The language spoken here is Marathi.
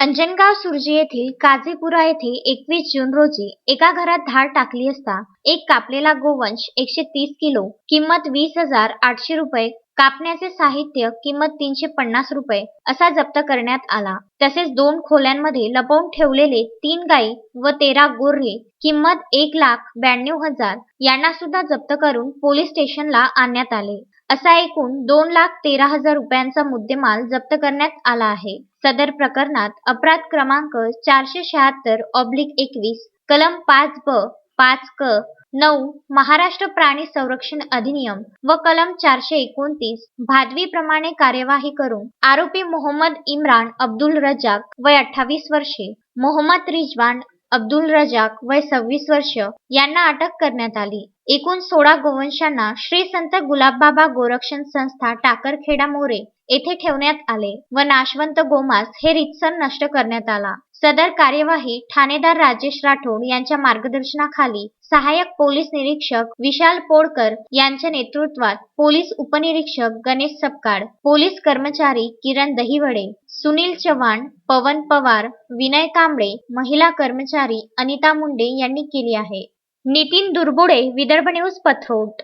अंजनगाव सुर्जी येथील काझीपुरा येथे एकवीस जून रोजी एका घरात धाड टाकली असता एक कापलेला गोवंश एकशे तीस किलो किंमत वीस हजार आठशे रुपये कापण्याचे साहित्य किंमत तीनशे पन्नास रुपये असा जप्त करण्यात आला. तसेच दोन खोल्यांमध्ये लपवून ठेवलेले तीन गायी व तेरा गुर्रे किंमत एक लाख ब्याण्णव हजार यांना सुद्धा जप्त करून पोलीस स्टेशनला आणण्यात आले. असा एकूण दोन लाख तेरा हजार रुपयांचा मुद्देमाल जप्त करण्यात आला आहे. सदर प्रकरणात अपराध क्रमांक चारशे शहात्तर ऑब्लिक एकवीस कलम पाच ब पाच क नऊ महाराष्ट्र प्राणी संरक्षण अधिनियम व कलम चारशे एकोणतीस भादवीप्रमाणे कार्यवाही करून आरोपी मोहम्मद इम्रान अब्दुल रजाक वय अठ्ठावीस वर्षे मोहम्मद रिजवान अब्दुल रजाक वय सव्वीस वर्ष यांना अटक करण्यात आली. एकूण सोळा गोवंशांना श्री संत गुलाबबाबा गोरक्षण संस्था टाकरखेडा मोरे येथे ठेवण्यात आले व नाशवंत गोमास हे रितसर नष्ट करण्यात आला. सदर कार्यवाही ठाणेदार राजेश राठोड यांच्या मार्गदर्शनाखाली सहाय्यक पोलीस निरीक्षक विशाल पोडकर यांच्या नेतृत्वात पोलीस उपनिरीक्षक गणेश सपकाळ पोलीस कर्मचारी किरण दहिवडे सुनील चव्हाण पवन पवार विनय कांबळे महिला कर्मचारी अनिता मुंडे यांनी केली आहे. नितीन दुर्बुडे विदर्भ न्यूज पथरोट